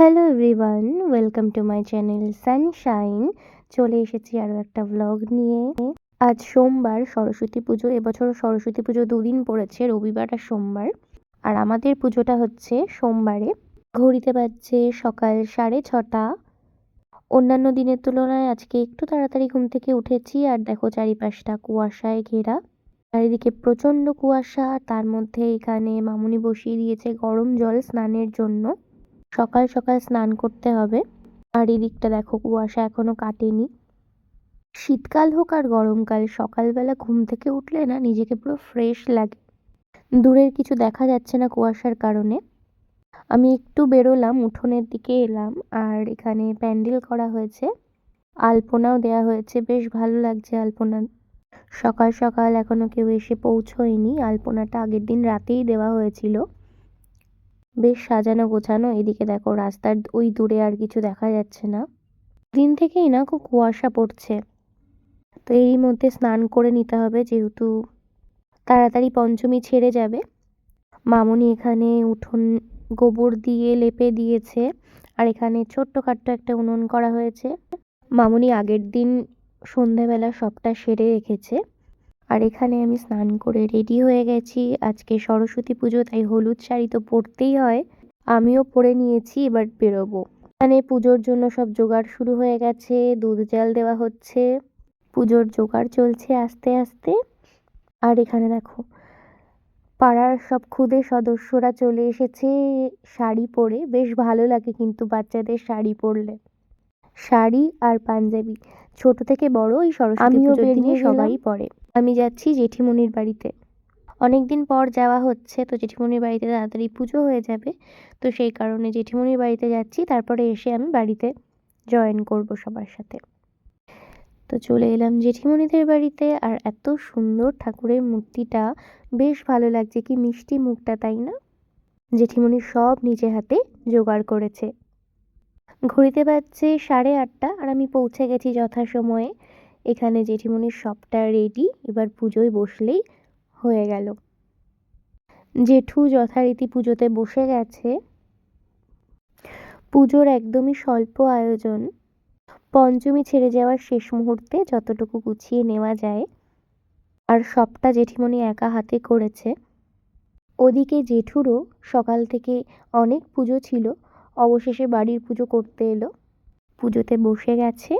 Hello everyone welcome to my channel Sunshine চলে এসেছি আরও একটা ব্লগ নিয়ে। আজ সোমবার সরস্বতী পুজো এবছর সরস্বতী পুজো দুদিন পড়েছে, রবিবার আর সোমবার। আর আমাদের পুজোটা হচ্ছে সোমবারে। ঘড়িতে বাজছে সকাল সাড়ে ছটা। অন্যান্য দিনের তুলনায় আজকে একটু তাড়াতাড়ি ঘুম থেকে উঠেছি, আর দেখো চারিপাশটা কুয়াশায় ঘেরা। চারিদিকে প্রচণ্ড কুয়াশা, তার মধ্যে এখানে মামুনি বসিয়ে দিয়েছে গরম জল স্নানের জন্য। সকাল সকাল স্নান করতে হবে। আর এদিকটা দেখো, কুয়াশা এখনও কাটেনি। শীতকাল হোক আর গরমকাল, সকালবেলা ঘুম থেকে উঠলে না নিজেকে পুরো ফ্রেশ লাগে। দূরের কিছু দেখা যাচ্ছে না কুয়াশার কারণে। আমি একটু বেরোলাম, উঠোনের দিকে এলাম, আর এখানে প্যান্ডেল করা হয়েছে। আলপনাও দেয়া হয়েছে, বেশ ভালো লাগছে আলপনা সকাল সকাল এখনও কেউ এসে পৌঁছোয়নি। আলপনাটা আগের দিন রাতেই দেওয়া হয়েছিল। বেশ সাজানো গোছানো। এদিকে দেখো রাস্তার ওই দূরে আর কিছু দেখা যাচ্ছে না। দিন থেকেই না খুব কুয়াশা পড়ছে। তো এরই মধ্যে স্নান করে নিতে হবে যেহেতু তাড়াতাড়ি পঞ্চমী ছেড়ে যাবে। মামুনি এখানে উঠোন গোবর দিয়ে লেপে দিয়েছে আর এখানে ছোট্ট ছোট্টখাট্ট একটা উনুন করা হয়েছে। মামুনি আগের দিন সন্ধেবেলা সবটা সেরে রেখেছে। আর এখানে আমি স্নান করে রেডি হয়ে গেছি। আজকে সরস্বতী পুজো তাই হলুদ শাড়ি তো পরতেই হয়। আমিও পরে নিয়েছি এবার বেরোবো। এখানে পুজোর জন্য সব জোগাড় শুরু হয়ে গেছে দুধ জাল দেওয়া হচ্ছে। পুজোর জোগাড় চলছে আস্তে আস্তে। আর এখানে দেখো পাড়ার সব ক্ষুদে সদস্যরা চলে এসেছে শাড়ি পরে। বেশ ভালো লাগে কিন্তু বাচ্চাদের শাড়ি পরলে। শাড়ি আর পাঞ্জাবি ছোট থেকে বড় এই সরস্বতী আমিও বেরিয়ে সবাই পরে। আমি যাচ্ছি জেঠিমণির বাড়িতে। অনেক দিন পর যাওয়া হচ্ছে, তো জেঠিমণির বাড়িতে তাড়াতাড়ি পুজো হয়ে যাবে। তো সেই কারণে জেঠিমণির বাড়িতে যাচ্ছি, তারপরে এসে আমি বাড়িতে জয়েন করব সবার সাথে। তো চলে এলাম জেঠিমণিদের বাড়িতে, আর এত সুন্দর ঠাকুরের মূর্তিটা, বেশ ভালো লাগছে। কি মিষ্টি মুখটা, তাই না? জেঠিমণি সব নিজে হাতে জোগাড় করেছে। ঘড়িতে বাজছে সাড়ে আটটা, আর আমি পৌঁছে গেছি যথাসময়ে। এখানে জেঠিমনির সবটা রেডি এবার পুজোয় বসলেই হয়ে গেল। জেঠু যথারীতি পুজোতে বসে গেছে। পুজোর একদমই স্বল্প আয়োজন। পঞ্চমী ছেড়ে যাওয়ার শেষ মুহূর্তে যতটুকু গুছিয়ে নেওয়া যায়, আর সবটা জেঠিমণি একা হাতে করেছে। ওদিকে জেঠুরও সকাল থেকে অনেক পুজো ছিল। অবশেষে বাড়ির পুজো করতে এলো। পুজোতে বসে গেছে।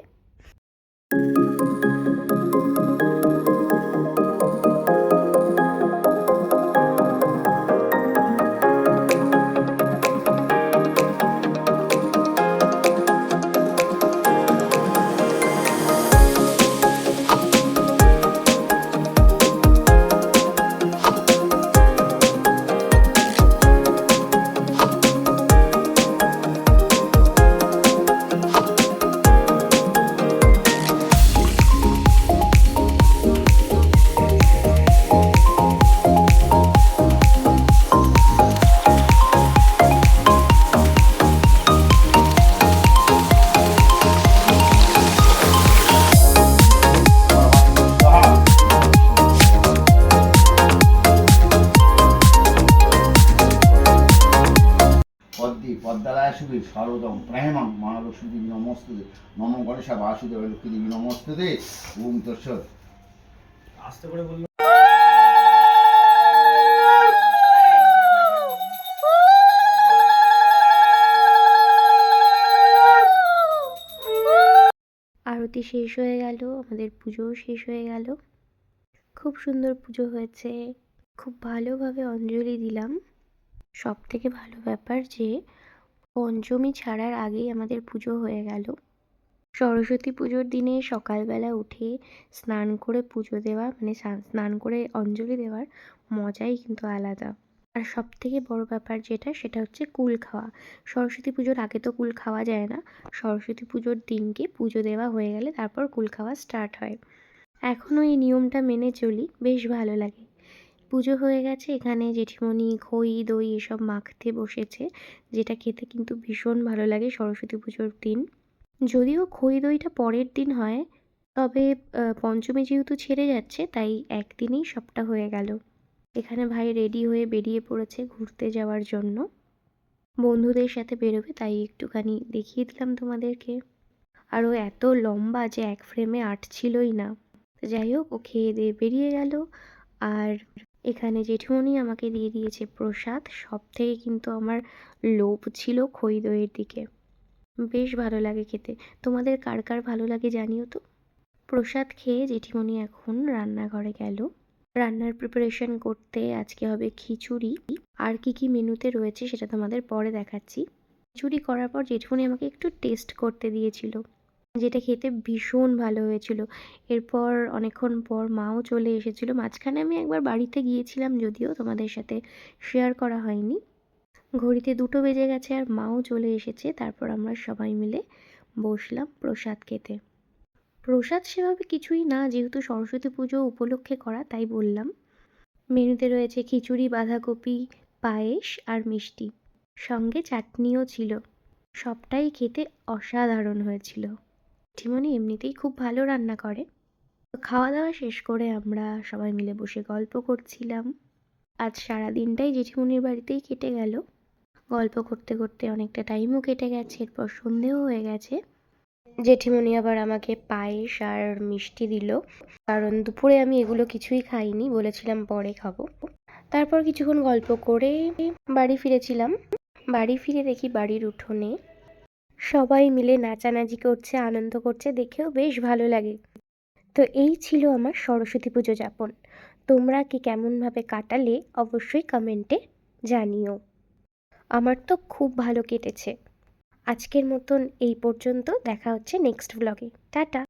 পদ্মালয় সুবীর সর্বদম প্রেমং মহালক্ষ্মী নমস্তুতে নম গণেশা বাসুদেব লক্ষ্মী দেবী নমস্তুতে। ওম তৎসৎ। আস্তে করে বলল। আরতি শেষ হয়ে গেল আমাদের পুজোও শেষ হয়ে গেল। খুব সুন্দর পুজো হয়েছে। খুব ভালোভাবে অঞ্জলি দিলাম। সব থেকে ভালো ব্যাপার যে পঞ্চমী ছাড়ার আগেই আমাদের পুজো হয়ে গেল। সরস্বতী পুজোর দিনে সকালবেলা উঠে স্নান করে পুজো দেওয়া মানে স্নান করে অঞ্জলি দেওয়ার মজাই কিন্তু আলাদা। আর সব থেকে বড় ব্যাপার যেটা, সেটা হচ্ছে কুল খাওয়া। সরস্বতী পুজোর আগে তো কুল খাওয়া যায় না। সরস্বতী পুজোর দিনকে পুজো দেওয়া হয়ে গেলে তারপর কুল খাওয়া স্টার্ট হয়। এখনও এই নিয়মটা মেনে চলি, বেশ ভালো লাগে। পুজো হয়ে গেছে। এখানে জেঠিমণি, খই, দই এসব মাখতে বসেছে, যেটা খেতে কিন্তু ভীষণ ভালো লাগে সরস্বতী পুজোর দিন। যদিও খই দইটা পরের দিন হয়, তবে পঞ্চমী যেহেতু ছেড়ে যাচ্ছে, তাই একদিনেই সবটা হয়ে গেল। এখানে ভাই রেডি হয়ে বেরিয়ে পড়েছে ঘুরতে যাওয়ার জন্য। বন্ধুদের সাথে বেরোবে, তাই একটুখানি দেখিয়ে দিলাম তোমাদেরকে। আর ও এত লম্বা যে এক ফ্রেমে আটছিলই না। যাই হোক, ও খেয়ে দিয়ে বেরিয়ে গেল। আর এখানে জেঠুমনি আমাকে দিয়ে দিয়েছে প্রসাদ। সব থেকে কিন্তু আমার লোভ ছিল খই দইয়ের দিকে। বেশ ভালো লাগে খেতে। তোমাদের কার কার ভালো লাগে জানিও তো? প্রসাদ খেয়ে জেঠিমণি এখন রান্নাঘরে গেল। রান্নার প্রিপারেশন করতে আজকে হবে খিচুড়ি। আর কি কি মেনুতে রয়েছে সেটা তোমাদের পরে দেখাচ্ছি। খিচুড়ি করার পর জেঠুমনি আমাকে একটু টেস্ট করতে দিয়েছিল। যেটা খেতে ভীষণ ভালো হয়েছিল। এরপর অনেকক্ষণ পর মাও চলে এসেছিল। মাঝখানে আমি একবার বাড়িতে গিয়েছিলাম যদিও তোমাদের সাথে শেয়ার করা হয়নি। ঘড়িতে দুটো বেজে গেছে আর মাও চলে এসেছে। তারপর আমরা সবাই মিলে বসলাম প্রসাদ খেতে। প্রসাদ সেভাবে কিছুই না, যেহেতু সরস্বতী পুজো উপলক্ষে করা, তাই বললাম। মেনুতে রয়েছে খিচুড়ি, বাঁধাকপি, পায়েস আর মিষ্টি। সঙ্গে চাটনিও ছিল। সবটাই খেতে অসাধারণ হয়েছিল। ঠিমনি এমনিতেই খুব ভালো রান্না করে। খাওয়া দাওয়া শেষ করে আমরা সবাই মিলে বসে গল্প করছিলাম। আজ সারা দিনটাই জেঠিমনির বাড়িতেই কেটে গেল। গল্প করতে করতে অনেকটা টাইমও কেটে গেছে, এরপর সন্ধেও হয়ে গেছে। জেঠিমনি আবার আমাকে পায়েস আর মিষ্টি দিল, কারণ দুপুরে আমি এগুলো কিছুই খাইনি, বলেছিলাম পরে খাব। তারপর কিছুক্ষণ গল্প করে বাড়ি ফিরেছিলাম। বাড়ি ফিরে দেখি বাড়ির উঠোনে সবাই মিলে নাচানাচি করছে, আনন্দ করছে, দেখেও বেশ ভালো লাগে। তো এই ছিল আমার সরস্বতী পুজো যাপন। তোমরা কি কেমনভাবে কাটালে অবশ্যই কমেন্টে জানিও। আমার তো খুব ভালো কেটেছে। আজকের মতন এই পর্যন্ত, দেখা হচ্ছে নেক্সট ব্লগে টাটা!